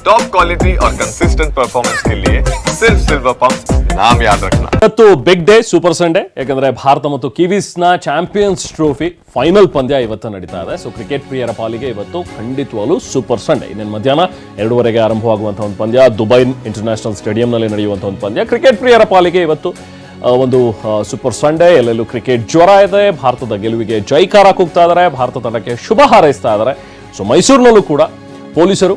Top quality और consistent performance के लिए सिर्फ सिल्वर पंप नाम याद रखना ಇವತ್ತು ಬಿಗ್ ಡೇ ಸೂಪರ್ ಸಂಡೇ ಯಾಕಂದ್ರೆ ಭಾರತ ಮತ್ತು ಕಿವೀಸ್ನ ಚಾಂಪಿಯನ್ಸ್ ಟ್ರೋಫಿ ಫೈನಲ್ ಪಂದ್ಯ ಇವತ್ತು ನಡೀತಾ ಇದೆ ಸೊ ಕ್ರಿಕೆಟ್ ಪ್ರಿಯರ ಪಾಲಿಗೆ ಇವತ್ತು ಖಂಡಿತವಾಗ್ಲೂ ಸೂಪರ್ ಸಂಡೇ ಇನ್ನೇನು ಮಧ್ಯಾಹ್ನ ಎರಡೂವರೆಗೆ ಆರಂಭವಾಗುವಂತಹ ಒಂದು ಪಂದ್ಯ ದುಬೈ ಇಂಟರ್ನ್ಯಾಷನಲ್ ಸ್ಟೇಡಿಯಂನಲ್ಲಿ ನಡೆಯುವಂತಹ ಒಂದು ಪಂದ್ಯ ಕ್ರಿಕೆಟ್ ಪ್ರಿಯರ ಪಾಲಿಗೆ ಇವತ್ತು ಆ, ಒಂದು ಸೂಪರ್ ಸಂಡೇ ಎಲ್ಲೆಲ್ಲೂ ಕ್ರಿಕೆಟ್ ಜ್ವರ ಇದೆ ಭಾರತದ ಗೆಲುವಿಗೆ ಜೈಕಾರ ಕೂಗ್ತಾ ಇದ್ದಾರೆ ಭಾರತ ತಂಡಕ್ಕೆ ಶುಭ ಹಾರೈಸ್ತಾ ಇದ್ದಾರೆ ಸೊ ಮೈಸೂರಿನಲ್ಲೂ ಕೂಡ ಪೊಲೀಸರು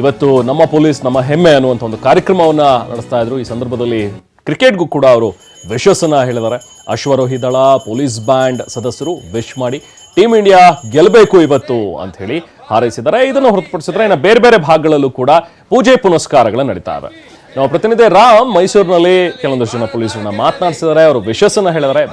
ಇವತ್ತು ನಮ್ಮ ಪೊಲೀಸ್ ನಮ್ಮ ಹೆಮ್ಮೆ ಅನ್ನುವಂಥ ಒಂದು ಕಾರ್ಯಕ್ರಮವನ್ನ ನಡೆಸ್ತಾ ಇದ್ರು. ಈ ಸಂದರ್ಭದಲ್ಲಿ ಕ್ರಿಕೆಟ್ಗೂ ಕೂಡ ಅವರು ವಿಶ್ವಸನ ಹೇಳಿದ್ದಾರೆ. ಅಶ್ವರೋಹಿ ದಳ, ಪೊಲೀಸ್ ಬ್ಯಾಂಡ್ ಸದಸ್ಯರು ವಿಶ್ ಮಾಡಿ ಟೀಮ್ ಇಂಡಿಯಾ ಗೆಲ್ಲಬೇಕು ಇವತ್ತು ಅಂತ ಹೇಳಿ ಹಾರೈಸಿದ್ದಾರೆ. ಇದನ್ನು ಹೊರತುಪಡಿಸಿದ್ರೆ ಇನ್ನು ಬೇರೆ ಬೇರೆ ಭಾಗಗಳಲ್ಲೂ ಕೂಡ ಪೂಜೆ ಪುನಸ್ಕಾರಗಳು ನಡೀತಾ ಇವೆ. ನಾವು ಪ್ರತಿನಿಧಿ ರಾಮ್ ಮೈಸೂರಿನಲ್ಲಿ ಕೆಲವೊಂದಷ್ಟು ಜನ ಪೊಲೀಸರನ್ನ ಮಾತನಾಡಿಸಿದ್ದಾರೆ. ಅವರು ವಿಶ್ವಸನ ಹೇಳಿದ್ದಾರೆ.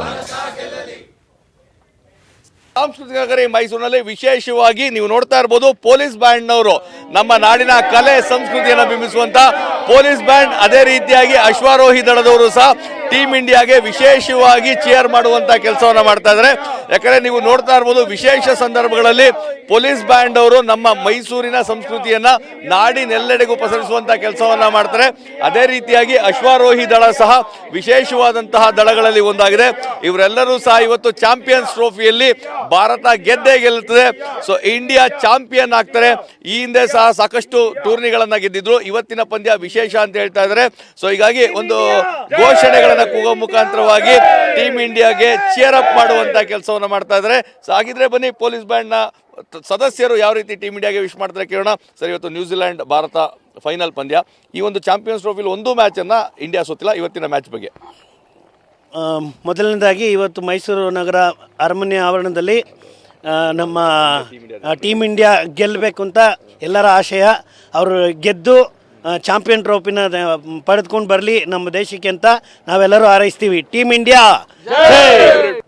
ಸಾಂಸ್ಕೃತಿಕ ನಗರಿ ಮೈಸೂರಿನಲ್ಲಿ ವಿಶೇಷವಾಗಿ ನೀವು ನೋಡ್ತಾ ಇರ್ಬೋದು ಪೊಲೀಸ್ ಬ್ಯಾಂಡ್ನವರು ನಮ್ಮ ನಾಡಿನ ಕಲೆ ಸಂಸ್ಕೃತಿಯನ್ನು ಬಿಂಬಿಸುವಂತ ಪೊಲೀಸ್ ಬ್ಯಾಂಡ್ ಅದೇ ರೀತಿಯಾಗಿ ಅಶ್ವಾರೋಹಿ ದಳದವರು ಸಹ ಟೀಮ್ ಇಂಡಿಯಾಗೆ ವಿಶೇಷವಾಗಿ ಚೇರ್ ಮಾಡುವಂತ ಕೆಲಸವನ್ನ ಮಾಡ್ತಾ ಇದ್ದಾರೆ ಯಾಕಂದ್ರೆ ನೀವು ನೋಡ್ತಾ ಇರ್ಬೋದು, ವಿಶೇಷ ಸಂದರ್ಭಗಳಲ್ಲಿ ಪೊಲೀಸ್ ಬ್ಯಾಂಡ್ ಅವರು ನಮ್ಮ ಮೈಸೂರಿನ ಸಂಸ್ಕೃತಿಯನ್ನ ನಾಡಿನೆಲ್ಲೆಡೆಗೂ ಪಸರಿಸುವಂತ ಕೆಲಸವನ್ನ ಮಾಡ್ತಾರೆ. ಅದೇ ರೀತಿಯಾಗಿ ಅಶ್ವಾರೋಹಿ ದಳ ಸಹ ವಿಶೇಷವಾದಂತಹ ದಳಗಳಲ್ಲಿ ಒಂದಾಗಿದೆ. ಇವರೆಲ್ಲರೂ ಸಹ ಇವತ್ತು ಚಾಂಪಿಯನ್ಸ್ ಟ್ರೋಫಿಯಲ್ಲಿ ಭಾರತ ಗೆದ್ದೇ ಗೆಲ್ಲುತ್ತದೆ. ಸೊ ಇಂಡಿಯಾ ಚಾಂಪಿಯನ್ ಆಗ್ತಾರೆ. ಈ ಹಿಂದೆ ಸಹ ಸಾಕಷ್ಟು ಟೂರ್ನಿಗಳನ್ನ ಗೆದ್ದಿದ್ರು. ಇವತ್ತಿನ ಪಂದ್ಯ ವಿಶೇಷ ಅಂತ ಹೇಳ್ತಾ ಇದ್ದಾರೆ ಸೊ ಹೀಗಾಗಿ ಒಂದು ಘೋಷಣೆಗಳನ್ನ ಕೂಗೋ ಮುಖಾಂತರವಾಗಿ ಟೀಮ್ ಇಂಡಿಯಾಗೆ ಚೇರ್ ಅಪ್ ಮಾಡುವಂತ ಕೆಲಸವನ್ನು ಮಾಡ್ತಾ ಇದ್ರೆ. ಹಾಗಿದ್ರೆ ಬನ್ನಿ ಪೊಲೀಸ್ ಬ್ಯಾಂಡ್ನ ಸದಸ್ಯರು ಯಾವ ರೀತಿ ಟೀಮ್ ಇಂಡಿಯಾಗೆ ವಿಶ್ ಮಾಡ್ತಾರೆ ಕೇಳೋಣ. ಸರ್, ಇವತ್ತು ನ್ಯೂಜಿಲೆಂಡ್ ಭಾರತ ಫೈನಲ್ ಪಂದ್ಯ. ಈ ಒಂದು ಚಾಂಪಿಯನ್ಸ್ ಟ್ರೋಫಿಲಿ ಒಂದು ಮ್ಯಾಚ್ ಅನ್ನ ಇಂಡಿಯಾ ಸೋತಿಲ್ಲ. ಇವತ್ತಿನ ಮ್ಯಾಚ್ ಬಗ್ಗೆ. ಮೊದಲನೇದಾಗಿ ಇವತ್ತು ಮೈಸೂರು ನಗರ ಅರಮನೆ ಆವರಣದಲ್ಲಿ ನಮ್ಮ ಟೀಮ್ ಇಂಡಿಯಾ ಗೆಲ್ಲಬೇಕು ಅಂತ ಎಲ್ಲರ ಆಶಯ. ಅವರು ಗೆದ್ದು ಚಾಂಪಿಯನ್ ಟ್ರೋಫಿನ ಪಡೆದುಕೊಂಡು ಬರಲಿ ನಮ್ಮ ದೇಶಕ್ಕೆ ಅಂತ ನಾವೆಲ್ಲರೂ ಹಾರೈಸ್ತೀವಿ. ಟೀಮ್ ಇಂಡಿಯಾ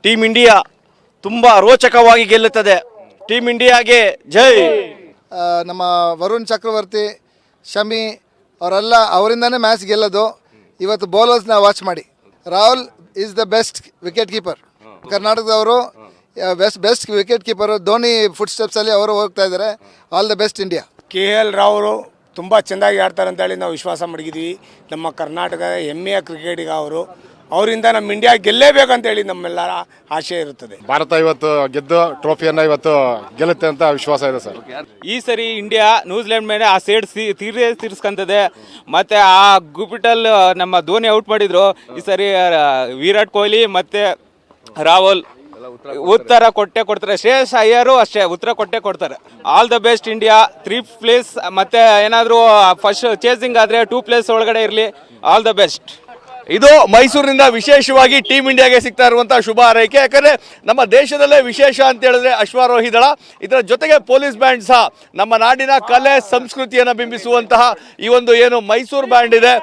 ಟೀಮ್ ಇಂಡಿಯಾ ತುಂಬ ರೋಚಕವಾಗಿ ಗೆಲ್ಲುತ್ತದೆ. ಟೀಮ್ ಇಂಡಿಯಾಗೆ ಜೈ! ನಮ್ಮ ವರುಣ್ ಚಕ್ರವರ್ತಿ ಶಮಿ ಅವರೆಲ್ಲ ಅವರಿಂದನೇ ಮ್ಯಾಚ್ ಗೆಲ್ಲೋದು. ಇವತ್ತು ಬೌಲರ್ಸ್ನ ವಾಚ್ ಮಾಡಿ. Rahul is the best wicket keeper ಕರ್ನಾಟಕದವರು best best wicket keeper Dhoni food ಸ್ಟೆಪ್ಸಲ್ಲಿ ಅವರು ಹೋಗ್ತಾ ಇದ್ದಾರೆ. All the best India K L ರಾವರು ತುಂಬ ಚೆಂದಾಗಿ ಆಡ್ತಾರೆ ಅಂತೇಳಿ ನಾವು ವಿಶ್ವಾಸ ಮಡಗಿದ್ವಿ. ನಮ್ಮ ಕರ್ನಾಟಕದ ಹೆಮ್ಮೆಯ ಕ್ರಿಕೆಟಿಗ ಅವರು. ಅವರಿಂದ ನಮ್ಮ ಇಂಡಿಯಾ ಗೆಲ್ಲೇಬೇಕಂತೇಳಿ ನಮ್ಮೆಲ್ಲರ ಆಶೆ ಇರುತ್ತದೆ. ಭಾರತ ಇವತ್ತು ಗೆದ್ದು ಟ್ರೋಫಿಯನ್ನ ಇವತ್ತು ಗೆಲ್ಲುತ್ತೆ ಅಂತ ವಿಶ್ವಾಸ ಇದೆ ಸರ್. ಈ ಸರಿ ಇಂಡಿಯಾ ನ್ಯೂಜಿಲೆಂಡ್ ಮೇಲೆ ಆ ಸೇಡ್ ತೀರೇ ತೀರಿಸ್ಕೊಂತದೆ. ಮತ್ತೆ ಆ ಗುಪಿಟಲ್ ನಮ್ಮ ಧೋನಿ ಔಟ್ ಮಾಡಿದ್ರು. ಈ ಸರಿ ವಿರಾಟ್ ಕೊಹ್ಲಿ ಮತ್ತೆ ರಾಹುಲ್. ಉತ್ತರ ಕೊಟ್ಟೆ ಕೊಡ್ತಾರೆ. ಶ್ರೇಯಸ್ ಅಯ್ಯರು ಅಷ್ಟೇ ಉತ್ತರ ಕೊಟ್ಟೆ ಕೊಡ್ತಾರೆ. All the best India three place ಮತ್ತೆ ಏನಾದರೂ ಫಸ್ಟ್ ಚೇಸಿಂಗ್ ಆದ್ರೆ ಟೂ ಪ್ಲೇಸ್ ಒಳಗಡೆ ಇರಲಿ. ಆಲ್ ದ ಬೆಸ್ಟ್ ಇದು ಮೈಸೂರಿನಿಂದ ವಿಶೇಷವಾಗಿ ಟೀಮ್ ಇಂಡಿಯಾಗೆ ಸಿಗ್ತಾ ಇರುವಂತಹ ಶುಭ ಆರೈಕೆ ಯಾಕಂದ್ರೆ ನಮ್ಮ ದೇಶದಲ್ಲೇ ವಿಶೇಷ ಅಂತ ಹೇಳಿದ್ರೆ ಅಶ್ವಾರೋಹಿ ದಳ. ಇದರ ಜೊತೆಗೆ ಪೊಲೀಸ್ ಬ್ಯಾಂಡ್ ಸಹ ನಮ್ಮ ನಾಡಿನ ಕಲೆ ಸಂಸ್ಕೃತಿಯನ್ನು ಬಿಂಬಿಸುವಂತಹ ಈ ಒಂದು ಏನು ಮೈಸೂರು ಬ್ಯಾಂಡ್ ಇದೆ.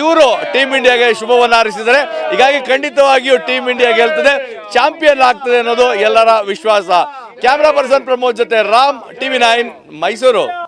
ಇವರು ಟೀಮ್ ಇಂಡಿಯಾಗೆ ಶುಭವನ್ನು ಹಾರೈಸಿದ್ದಾರೆ. ಹೀಗಾಗಿ ಖಂಡಿತವಾಗಿಯೂ ಟೀಮ್ ಇಂಡಿಯಾಗೆ ಗೆಲ್ತದೆ. ಚಾಂಪಿಯನ್ ಆಗ್ತದೆ ಅನ್ನೋದು ಎಲ್ಲರ ವಿಶ್ವಾಸ. ಕ್ಯಾಮ್ರಾ ಪರ್ಸನ್ ಪ್ರಮೋದ್ ಜೊತೆ ರಾಮ್ ಟಿವಿ ನೈನ್ ಮೈಸೂರು.